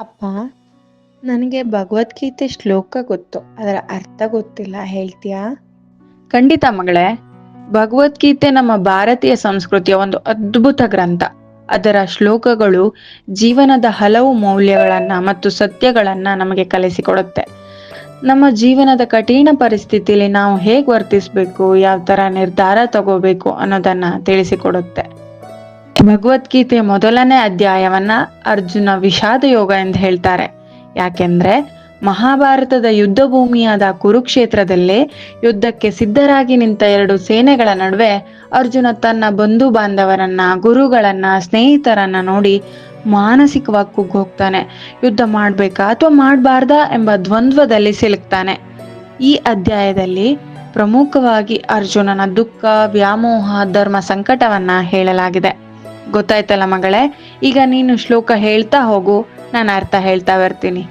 ಅಪ್ಪ, ನನಗೆ ಭಗವದ್ಗೀತೆ ಶ್ಲೋಕ ಗೊತ್ತು, ಅದರ ಅರ್ಥ ಗೊತ್ತಿಲ್ಲ, ಹೇಳ್ತೀಯಾ? ಖಂಡಿತ ಮಗಳೇ. ಭಗವದ್ಗೀತೆ ನಮ್ಮ ಭಾರತೀಯ ಸಂಸ್ಕೃತಿಯ ಒಂದು ಅದ್ಭುತ ಗ್ರಂಥ. ಅದರ ಶ್ಲೋಕಗಳು ಜೀವನದ ಹಲವು ಮೌಲ್ಯಗಳನ್ನ ಮತ್ತು ಸತ್ಯಗಳನ್ನ ನಮಗೆ ಕಲಿಸಿಕೊಡುತ್ತೆ. ನಮ್ಮ ಜೀವನದ ಕಠಿಣ ಪರಿಸ್ಥಿತಿಯಲ್ಲಿ ನಾವು ಹೇಗೆ ವರ್ತಿಸ್ಬೇಕು, ಯಾವ ತರ ನಿರ್ಧಾರ ತಗೋಬೇಕು ಅನ್ನೋದನ್ನ ತಿಳಿಸಿಕೊಡುತ್ತೆ. ಭಗವದ್ಗೀತೆ ಮೊದಲನೇ ಅಧ್ಯಾಯವನ್ನ ಅರ್ಜುನ ವಿಷಾದ ಯೋಗ ಎಂದು ಹೇಳ್ತಾರೆ. ಯಾಕೆಂದ್ರೆ ಮಹಾಭಾರತದ ಯುದ್ಧ ಭೂಮಿಯಾದ ಕುರುಕ್ಷೇತ್ರದಲ್ಲಿ ಯುದ್ಧಕ್ಕೆ ಸಿದ್ಧರಾಗಿ ನಿಂತ ಎರಡು ಸೇನೆಗಳ ನಡುವೆ ಅರ್ಜುನ ತನ್ನ ಬಂಧು ಬಾಂಧವರನ್ನ, ಗುರುಗಳನ್ನ, ಸ್ನೇಹಿತರನ್ನ ನೋಡಿ ಮಾನಸಿಕವಾಗಿ ಕುಗ್ಗೋಗ್ತಾನೆ. ಯುದ್ಧ ಮಾಡ್ಬೇಕಾ ಅಥವಾ ಮಾಡಬಾರ್ದಾ ಎಂಬ ದ್ವಂದ್ವದಲ್ಲಿ ಸಿಲುಕ್ತಾನೆ. ಈ ಅಧ್ಯಾಯದಲ್ಲಿ ಪ್ರಮುಖವಾಗಿ ಅರ್ಜುನನ ದುಃಖ, ವ್ಯಾಮೋಹ, ಧರ್ಮ ಸಂಕಟವನ್ನ ಹೇಳಲಾಗಿದೆ. ಗೊತ್ತಾಯ್ತಲ್ಲ ಮಗಳೇ ಈಗ ನೀನು ಶ್ಲೋಕ ಹೇಳ್ತಾ ಹೋಗು ನಾನು ಅರ್ಥ ಹೇಳ್ತಾ ಬರ್ತೀನಿ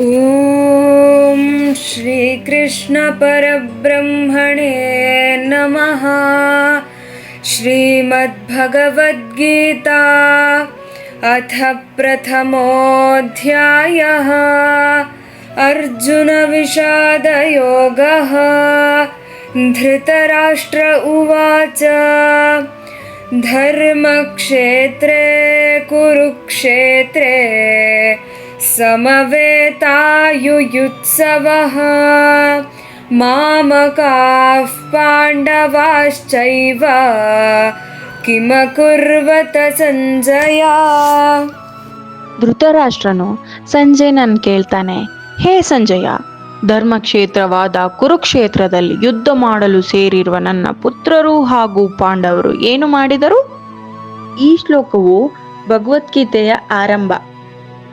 ॐ श्रीकृष्णपरब्रह्मणे नमः श्रीमद्भगवद्गीता अथ प्रथमोऽध्यायः अर्जुनविषादयोगः धृतराष्ट्र उवाच धर्मक्षेत्रे कुरुक्षेत्रे समवेतायुयुत्सवः मामकाः पाण्डवाश्चैव किमकुर्वत संजया? धृतराष्ट्रनो संजयनन केल्ताने हे संजया। ಧರ್ಮಕ್ಷೇತ್ರವಾದ ಕುರುಕ್ಷೇತ್ರದಲ್ಲಿ ಯುದ್ಧ ಮಾಡಲು ಸೇರಿರುವ ನನ್ನ ಪುತ್ರರು ಹಾಗೂ ಪಾಂಡವರು ಏನು ಮಾಡಿದರು? ಈ ಶ್ಲೋಕವು ಭಗವದ್ಗೀತೆಯ ಆರಂಭ.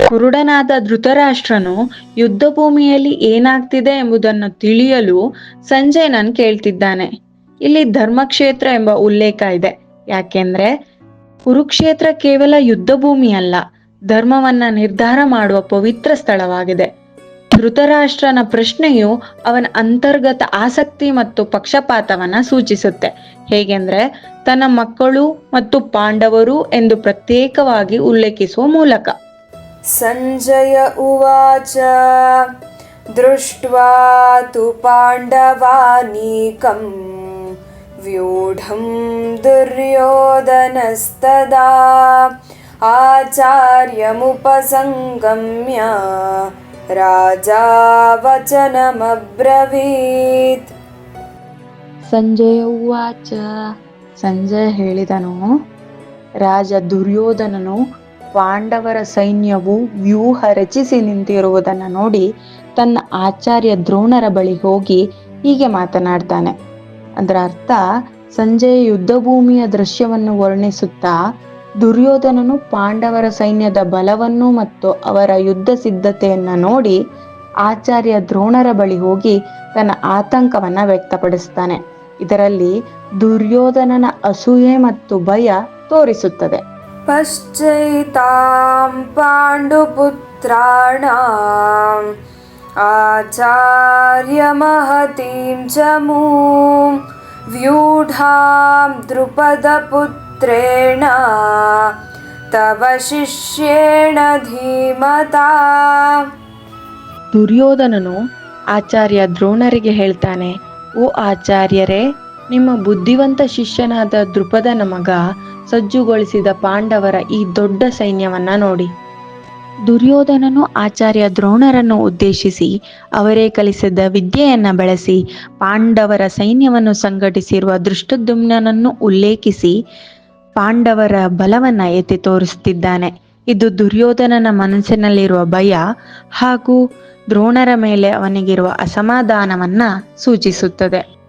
ಕುರುಡನಾದ ಧೃತರಾಷ್ಟ್ರನು ಯುದ್ಧ ಭೂಮಿಯಲ್ಲಿ ಏನಾಗ್ತಿದೆ ಎಂಬುದನ್ನು ತಿಳಿಯಲು ಸಂಜಯನನ್ ಕೇಳ್ತಿದ್ದಾನೆ. ಇಲ್ಲಿ ಧರ್ಮಕ್ಷೇತ್ರ ಎಂಬ ಉಲ್ಲೇಖ ಇದೆ. ಯಾಕೆಂದ್ರೆ ಕುರುಕ್ಷೇತ್ರ ಕೇವಲ ಯುದ್ಧ ಭೂಮಿ ಅಲ್ಲ ಧರ್ಮವನ್ನ ನಿರ್ಧಾರ ಮಾಡುವ ಪವಿತ್ರ ಸ್ಥಳವಾಗಿದೆ. ಧೃತರಾಷ್ಟ್ರನ ಪ್ರಶ್ನೆಯು ಅವನ ಅಂತರ್ಗತ ಆಸಕ್ತಿ ಮತ್ತು ಪಕ್ಷಪಾತವನ್ನ ಸೂಚಿಸುತ್ತೆ. ಹೇಗೆಂದ್ರೆ, ತನ್ನ ಮಕ್ಕಳು ಮತ್ತು ಪಾಂಡವರು ಎಂದು ಪ್ರತ್ಯೇಕವಾಗಿ ಉಲ್ಲೇಖಿಸುವ ಮೂಲಕ. ಸಂಜಯ ಉವಾಚ ದೃಷ್ಟು ಪಾಂಡವಾನೀಕಂ ವ್ಯೂಢಂ ದುರ್ಯೋಧನಸ್ತದಾ, ಆಚಾರ್ಯಮುಪಸಂಗಮ್ಯ राजा वचनमब्रवीत् ಸಂಜಯ ಉವಾಚ ಸಂಜಯ ಹೇಳಿದನು ರಾಜ ದುರ್ಯೋಧನನು ಪಾಂಡವರ ಸೈನ್ಯವು ವ್ಯೂಹ ರಚಿಸಿ ನಿಂತಿರುವುದನ್ನು ನೋಡಿ ತನ್ನ ಆಚಾರ್ಯ ದ್ರೋಣರ ಬಳಿ ಹೋಗಿ ಹೀಗೆ ಮಾತನಾಡ್ತಾನೆ ಅದರ ಅರ್ಥ ಸಂಜಯ ಯುದ್ಧ ಭೂಮಿಯ ದೃಶ್ಯವನ್ನು ವರ್ಣಿಸುತ್ತಾ ದುರ್ಯೋಧನನು ಪಾಂಡವರ ಸೈನ್ಯದ ಬಲವನ್ನು ಮತ್ತು ಅವರ ಯುದ್ಧ ಸಿದ್ಧತೆಯನ್ನು ನೋಡಿ ಆಚಾರ್ಯ ದ್ರೋಣರ ಬಳಿ ಹೋಗಿ ತನ್ನ ಆತಂಕವನ್ನ ವ್ಯಕ್ತಪಡಿಸ್ತಾನೆ. ಇದರಲ್ಲಿ ದುರ್ಯೋಧನನ ಅಸೂಯೆ ಮತ್ತು ಭಯ ತೋರಿಸುತ್ತದೆ. ಪಶ್ಚೈತಾಂ ಪಾಂಡುಪುತ್ರಾಣ ಆಚಾರ್ಯ ಮಹತೀಂ ಚಮೂ ವ್ಯೂಢಾಂ ದ್ರುಪದ ಪುತ್ರ द्रुपदपुत्रेण तव शिष्येण धीमता ದುರ್ಯೋಧನನು ಆಚಾರ್ಯ ದ್ರೋಣರಿಗೆ ಹೇಳ್ತಾನೆ ಓ ಆಚಾರ್ಯರೇ ನಿಮ್ಮ ಬುದ್ಧಿವಂತ ಶಿಷ್ಯನಾದ ದೃಪದನ ಮಗ ಸಜ್ಜುಗೊಳಿಸಿದ ಪಾಂಡವರ ಈ ದೊಡ್ಡ ಸೈನ್ಯವನ್ನ ನೋಡಿ ದುರ್ಯೋಧನನು ಆಚಾರ್ಯ ದ್ರೋಣರನ್ನು ಉದ್ದೇಶಿಸಿ ಅವರೇ ಕಲಿಸಿದ ವಿದ್ಯೆಯನ್ನ ಬಳಸಿ ಪಾಂಡವರ ಸೈನ್ಯವನ್ನು ಸಂಘಟಿಸಿರುವ ದೃಷ್ಟದ್ಯುಮ್ನನನ್ನು ಉಲ್ಲೇಖಿಸಿ ಪಾಂಡವರ ಬಲವನ್ನ ಎತ್ತಿ ತೋರಿಸ್ತಿದ್ದಾನೆ. ಇದು ದುರ್ಯೋಧನನ ಮನಸ್ಸಿನಲ್ಲಿರುವ ಭಯ ಹಾಗೂ ದ್ರೋಣರ ಮೇಲೆ ಅವನಿಗಿರುವ ಅಸಮಾಧಾನವನ್ನ ಸೂಚಿಸುತ್ತದೆ.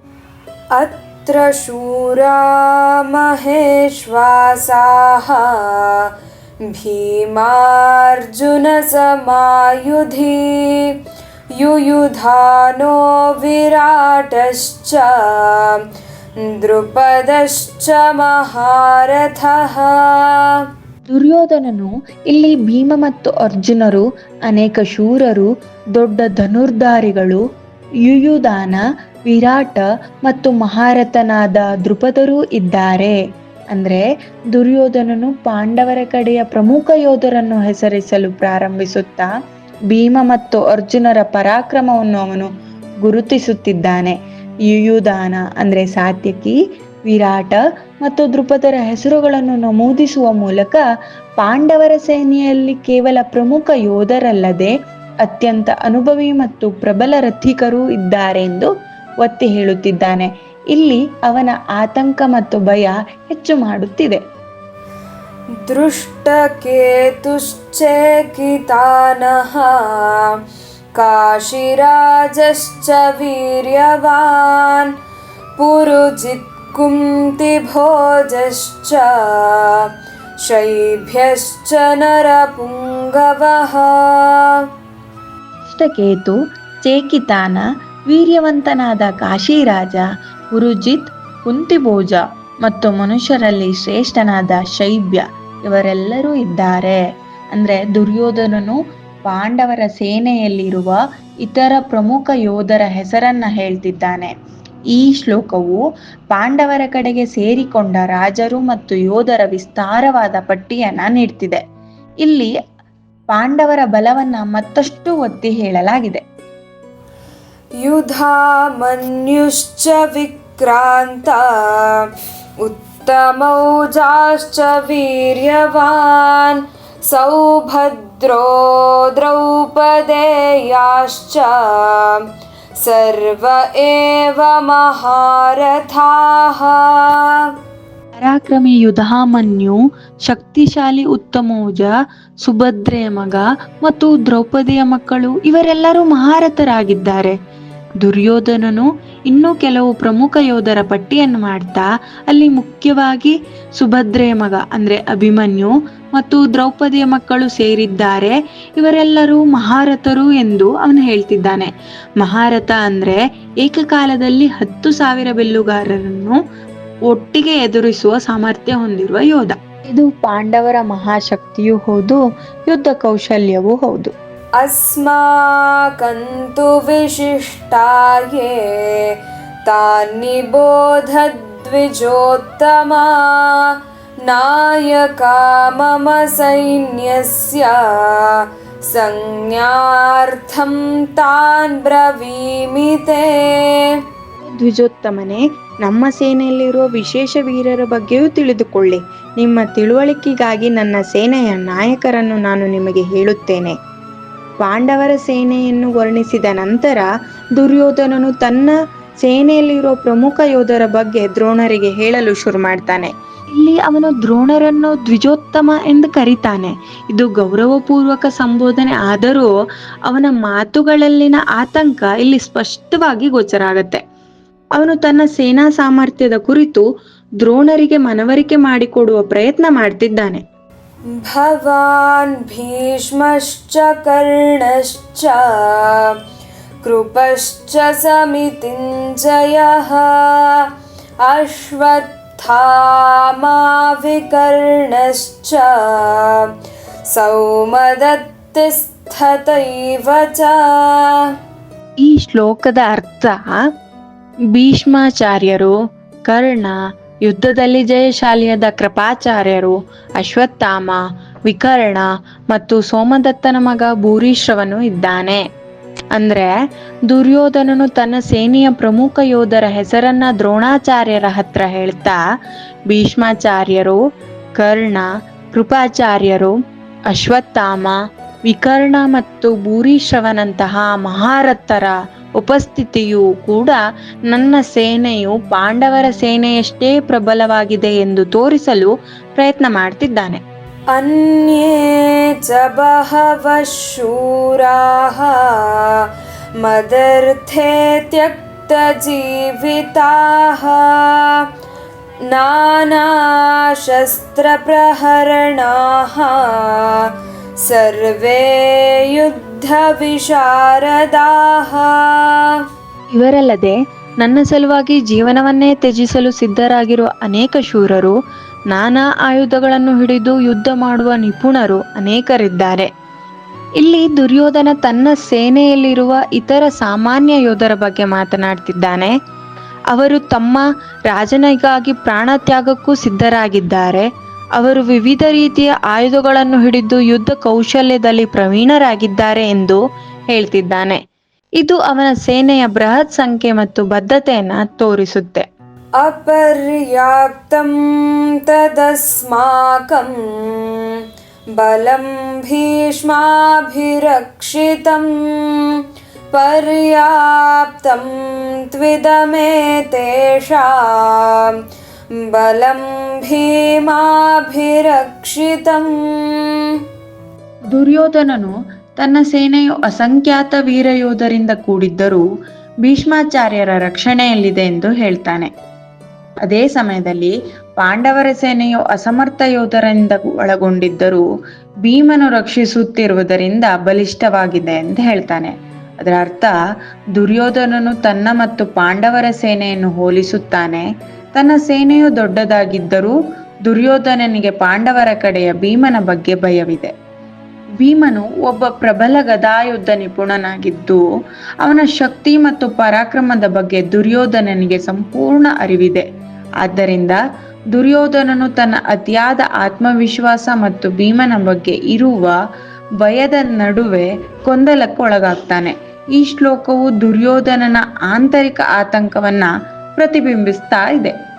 ಅತ್ರ ಶೂರಾ ಮಹೇಶ್ವಾಸಾಹ ಭೀಮಾರ್ಜುನ ಸಮಾಯುಧಿ, ಯುಯುಧಾನೋ ವಿರಾಟಶ್ಚ ದೃಪದಶ್ಚ ಮಹಾರಥಃ. ದುರ್ಯೋಧನನು ಇಲ್ಲಿ ಭೀಮ ಮತ್ತು ಅರ್ಜುನರು, ಅನೇಕ ಶೂರರು, ದೊಡ್ಡ ಧನುರ್ಧಾರಿಗಳು, ಯುಯುದಾನ, ವಿರಾಟ ಮತ್ತು ಮಹಾರಥನಾದ ದೃಪದರು ಇದ್ದಾರೆ. ಅಂದ್ರೆ ದುರ್ಯೋಧನನು ಪಾಂಡವರ ಕಡೆಯ ಪ್ರಮುಖ ಯೋಧರನ್ನು ಹೆಸರಿಸಲು ಪ್ರಾರಂಭಿಸುತ್ತಾ ಭೀಮ ಮತ್ತು ಅರ್ಜುನರ ಪರಾಕ್ರಮವನ್ನು ಅವನು ಗುರುತಿಸುತ್ತಿದ್ದಾನೆ. ಯುಯುದಾನ, ಅಂದರೆ ಸಾತ್ಯಕಿ, ವಿರಾಟ ಮತ್ತು ದೃಪದರ ಹೆಸರುಗಳನ್ನು ನಮೂದಿಸುವ ಮೂಲಕ ಪಾಂಡವರ ಸೇನೆಯಲ್ಲಿ ಕೇವಲ ಪ್ರಮುಖ ಯೋಧರಲ್ಲದೆ ಅತ್ಯಂತ ಅನುಭವಿ ಮತ್ತು ಪ್ರಬಲ ರಥಿಕರೂ ಇದ್ದಾರೆ ಎಂದು ಒತ್ತಿ ಹೇಳುತ್ತಿದ್ದಾನೆ. ಇಲ್ಲಿ ಅವನ ಆತಂಕ ಮತ್ತು ಭಯ ಹೆಚ್ಚು ಮಾಡುತ್ತಿದೆ. ದೃಷ್ಟಕೇತುಶ್ಚೇಕಿತಾನಃ काशिराजश्च वीर्यवान् पुरुजित्कुन्तिभोजश्च शैभ्यश्च नरपुङ्गवः ಇಷ್ಟಕೇತು ಚೇಕಿತಾನ ವೀರ್ಯವಂತನಾದ ಕಾಶಿರಾಜ ಉರುಜಿತ್ ಕುಂತಿಭೋಜ ಮತ್ತು ಮನುಷ್ಯರಲ್ಲಿ ಶ್ರೇಷ್ಠನಾದ ಶೈಬ್ಯ ಇವರೆಲ್ಲರೂ ಇದ್ದಾರೆ ಅಂದ್ರೆ ದುರ್ಯೋಧನನು ಪಾಂಡವರ ಸೇನೆಯಲ್ಲಿರುವ ಇತರ ಪ್ರಮುಖ ಯೋಧರ ಹೆಸರನ್ನ ಹೇಳ್ತಿದ್ದಾನೆ. ಈ ಶ್ಲೋಕವು ಪಾಂಡವರ ಕಡೆಗೆ ಸೇರಿಕೊಂಡ ರಾಜರು ಮತ್ತು ಯೋಧರ ವಿಸ್ತಾರವಾದ ಪಟ್ಟಿಯನ್ನ ನೀಡ್ತಿದೆ. ಇಲ್ಲಿ ಪಾಂಡವರ ಬಲವನ್ನ ಮತ್ತಷ್ಟು ಒತ್ತಿ ಹೇಳಲಾಗಿದೆ. ಯುಧಾ ಮನ್ಯುಶ್ಚ ವಿಕ್ರಾಂತ, ಉತ್ತಮೌಜಾಶ್ಚ ವೀರ್ಯವಾನ್ सौभद्रो द्रौपदेयाश्च सर्व एव महारथाः ಪರಾಕ್ರಮಿ ಯುಧಾಮನ್ಯು ಶಕ್ತಿಶಾಲಿ ಉತ್ತಮೋಜ ಸುಭದ್ರೆಯ ಮಗ ಮತ್ತು ದ್ರೌಪದಿಯ ಮಕ್ಕಳು ಇವರೆಲ್ಲರೂ ಮಹಾರಥರಾಗಿದ್ದಾರೆ ದುರ್ಯೋಧನನು ಇನ್ನೂ ಕೆಲವು ಪ್ರಮುಖ ಯೋಧರ ಪಟ್ಟಿಯನ್ನು ಮಾಡ್ತಾ ಅಲ್ಲಿ ಮುಖ್ಯವಾಗಿ ಸುಭದ್ರೆಯ ಮಗ, ಅಂದ್ರೆ ಅಭಿಮನ್ಯು ಮತ್ತು ದ್ರೌಪದಿಯ ಮಕ್ಕಳು ಸೇರಿದ್ದಾರೆ. ಇವರೆಲ್ಲರೂ ಮಹಾರಥರು ಎಂದು ಅವನು ಹೇಳ್ತಿದ್ದಾನೆ. ಮಹಾರಥ ಅಂದ್ರೆ ಏಕಕಾಲದಲ್ಲಿ ಹತ್ತು ಸಾವಿರ ಬೆಲ್ಲುಗಾರರನ್ನು ಒಟ್ಟಿಗೆ ಎದುರಿಸುವ ಸಾಮರ್ಥ್ಯ ಹೊಂದಿರುವ ಯೋಧ. ಇದು ಪಾಂಡವರ ಮಹಾಶಕ್ತಿಯೂ ಹೌದು, ಯುದ್ಧ ಕೌಶಲ್ಯವೂ ಹೌದು. अस्माकं तु विशिष्टाये तान्निबोधद्विजोत्तमा नायका मम सैन्यस्य संज्ञार्थं तान् ब्रवीमि ते ದ್ವಿಜೋತ್ತಮನೆ ನಮ್ಮ ಸೇನೆಯಲ್ಲಿರುವ ವಿಶೇಷ ವೀರರ ಬಗ್ಗೆಯೂ ತಿಳಿದುಕೊಳ್ಳಿ ನಿಮ್ಮ ತಿಳುವಳಿಕೆಗಾಗಿ ನನ್ನ ಸೇನೆಯ ನಾಯಕರನ್ನು ನಾನು ನಿಮಗೆ ಹೇಳುತ್ತೇನೆ ಪಾಂಡವರ ಸೇನೆಯನ್ನು ವರ್ಣಿಸಿದ ನಂತರ ದುರ್ಯೋಧನನು ತನ್ನ ಸೇನೆಯಲ್ಲಿರುವ ಪ್ರಮುಖ ಯೋಧರ ಬಗ್ಗೆ ದ್ರೋಣರಿಗೆ ಹೇಳಲು ಶುರು ಮಾಡ್ತಾನೆ. ಇಲ್ಲಿ ಅವನು ದ್ರೋಣರನ್ನು ದ್ವಿಜೋತ್ತಮ ಎಂದು ಕರೀತಾನೆ. ಇದು ಗೌರವಪೂರ್ವಕ ಸಂಬೋಧನೆ, ಆದರೂ ಅವನ ಮಾತುಗಳಲ್ಲಿನ ಆತಂಕ ಇಲ್ಲಿ ಸ್ಪಷ್ಟವಾಗಿ ಗೋಚರ ಆಗತ್ತೆ. ಅವನು ತನ್ನ ಸೇನಾ ಸಾಮರ್ಥ್ಯದ ಕುರಿತು ದ್ರೋಣರಿಗೆ ಮನವರಿಕೆ ಮಾಡಿಕೊಡುವ ಪ್ರಯತ್ನ ಮಾಡ್ತಿದ್ದಾನೆ. भवान् भीष्मश्च कर्णश्च कृपश्च समितिञ्जयः अश्वत्थामा विकर्णश्च सौमदत्तिस्थतैव च ಈ ಶ್ಲೋಕದ ಅರ್ಥ ಭೀಷ್ಮಾಚಾರ್ಯರು ಕರ್ಣ ಯುದ್ಧದಲ್ಲಿ ಜಯಶಾಲಿಯಾದ ಕೃಪಾಚಾರ್ಯರು ಅಶ್ವತ್ಥಾಮ, ವಿಕರ್ಣ ಮತ್ತು ಸೋಮದತ್ತನ ಮಗ ಭೂರೀಶ್ರವನು ಇದ್ದಾನೆ. ಅಂದ್ರೆ ದುರ್ಯೋಧನನು ತನ್ನ ಸೇನೆಯ ಪ್ರಮುಖ ಯೋಧರ ಹೆಸರನ್ನ ದ್ರೋಣಾಚಾರ್ಯರ ಹತ್ರ ಹೇಳ್ತಾ, ಭೀಷ್ಮಾಚಾರ್ಯರು, ಕರ್ಣ, ಕೃಪಾಚಾರ್ಯರು, ಅಶ್ವತ್ಥಾಮ, ವಿಕರ್ಣ ಮತ್ತು ಭೂರೀಶ್ರವನಂತಹ ಮಹಾರಥರ ಉಪಸ್ಥಿತಿಯೂ ಕೂಡ ನನ್ನ ಸೇನೆಯು ಪಾಂಡವರ ಸೇನೆಯಷ್ಟೇ ಪ್ರಬಲವಾಗಿದೆ ಎಂದು ತೋರಿಸಲು ಪ್ರಯತ್ನ ಮಾಡ್ತಿದ್ದಾನೆ. ಅನ್ಯೇ ಚ ಬಹವ ಶೂರಾಹ, ಮದರ್ಥೆ ತ್ಯಕ್ತ ಜೀವಿತಾಹ, ನಾನಾ ಶಸ್ತ್ರ ಪ್ರಹರಣಾಹ ಸರ್ವೇ ಯುದ್ಧ ವಿಶಾರದಾಹ. ಇವರಲ್ಲದೆ ನನ್ನ ಸಲುವಾಗಿ ಜೀವನವನ್ನೇ ತ್ಯಜಿಸಲು ಸಿದ್ಧರಾಗಿರುವ ಅನೇಕ ಶೂರರು, ನಾನಾ ಆಯುಧಗಳನ್ನು ಹಿಡಿದು ಯುದ್ಧ ಮಾಡುವ ನಿಪುಣರು ಅನೇಕರಿದ್ದಾರೆ. ಇಲ್ಲಿ ದುರ್ಯೋಧನ ತನ್ನ ಸೇನೆಯಲ್ಲಿರುವ ಇತರ ಸಾಮಾನ್ಯ ಯೋಧರ ಬಗ್ಗೆ ಮಾತನಾಡ್ತಿದ್ದಾನೆ. ಅವರು ತಮ್ಮ ರಾಜನಿಗಾಗಿ ಪ್ರಾಣತ್ಯಾಗಕ್ಕೂ ಸಿದ್ಧರಾಗಿದ್ದಾರೆ. ಅವರು ವಿವಿಧ ರೀತಿಯ ಆಯುಧಗಳನ್ನು ಹಿಡಿದು ಯುದ್ಧ ಕೌಶಲ್ಯದಲ್ಲಿ ಪ್ರವೀಣರಾಗಿದ್ದಾರೆ ಎಂದು ಹೇಳ್ತಿದ್ದಾನೆ. ಇದು ಅವನ ಸೇನೆಯ ಬೃಹತ್ ಸಂಖ್ಯೆ ಮತ್ತು ಬದ್ಧತೆಯನ್ನು ತೋರಿಸುತ್ತೆ. ಅಪರ್ಯಾಪ್ತಂ ತದಸ್ಮಾಕಂ ಬಲಂ ಭೀಷ್ಮಾಭಿರಕ್ಷಿತಂ ಪರ್ಯಾಪ್ತಂ ತ್ವಿದಮೇ ತೇಷಾಂ ಬಲಂ ಭೀಮಾಭಿರಕ್ಷಿತಂ ದುರ್ಯೋಧನನು ತನ್ನ ಸೇನೆಯು ಅಸಂಖ್ಯಾತ ವೀರ ಯೋಧರಿಂದ ಕೂಡಿದ್ದರೂ ಭೀಷ್ಮಾಚಾರ್ಯರ ರಕ್ಷಣೆಯಲ್ಲಿದೆ ಎಂದು ಹೇಳ್ತಾನೆ. ಅದೇ ಸಮಯದಲ್ಲಿ ಪಾಂಡವರ ಸೇನೆಯು ಅಸಮರ್ಥ ಯೋಧರಿಂದ ಒಳಗೊಂಡಿದ್ದರೂ ಭೀಮನು ರಕ್ಷಿಸುತ್ತಿರುವುದರಿಂದ ಬಲಿಷ್ಠವಾಗಿದೆ ಎಂದು ಹೇಳ್ತಾನೆ. ಅದರ ಅರ್ಥ, ದುರ್ಯೋಧನನು ತನ್ನ ಮತ್ತು ಪಾಂಡವರ ಸೇನೆಯನ್ನು ಹೋಲಿಸುತ್ತಾನೆ. ತನ್ನ ಸೇನೆಯು ದೊಡ್ಡದಾಗಿದ್ದರೂ ದುರ್ಯೋಧನನಿಗೆ ಪಾಂಡವರ ಕಡೆಯ ಭೀಮನ ಬಗ್ಗೆ ಭಯವಿದೆ. ಭೀಮನು ಒಬ್ಬ ಪ್ರಬಲ ಗದಾಯುದ್ಧ ನಿಪುಣನಾಗಿದ್ದು, ಅವನ ಶಕ್ತಿ ಮತ್ತು ಪರಾಕ್ರಮದ ಬಗ್ಗೆ ದುರ್ಯೋಧನನಿಗೆ ಸಂಪೂರ್ಣ ಅರಿವಿದೆ. ಆದ್ದರಿಂದ ದುರ್ಯೋಧನನು ತನ್ನ ಅತಿಯಾದ ಆತ್ಮವಿಶ್ವಾಸ ಮತ್ತು ಭೀಮನ ಬಗ್ಗೆ ಇರುವ ಭಯದ ನಡುವೆ ಗೊಂದಲಕ್ಕೊಳಗಾಗ್ತಾನೆ. ಈ ಶ್ಲೋಕವು ದುರ್ಯೋಧನನ ಆಂತರಿಕ ಆತಂಕವನ್ನ ಪ್ರತಿಬಿಂಬಿಸ್ತಾ ಇದೆ.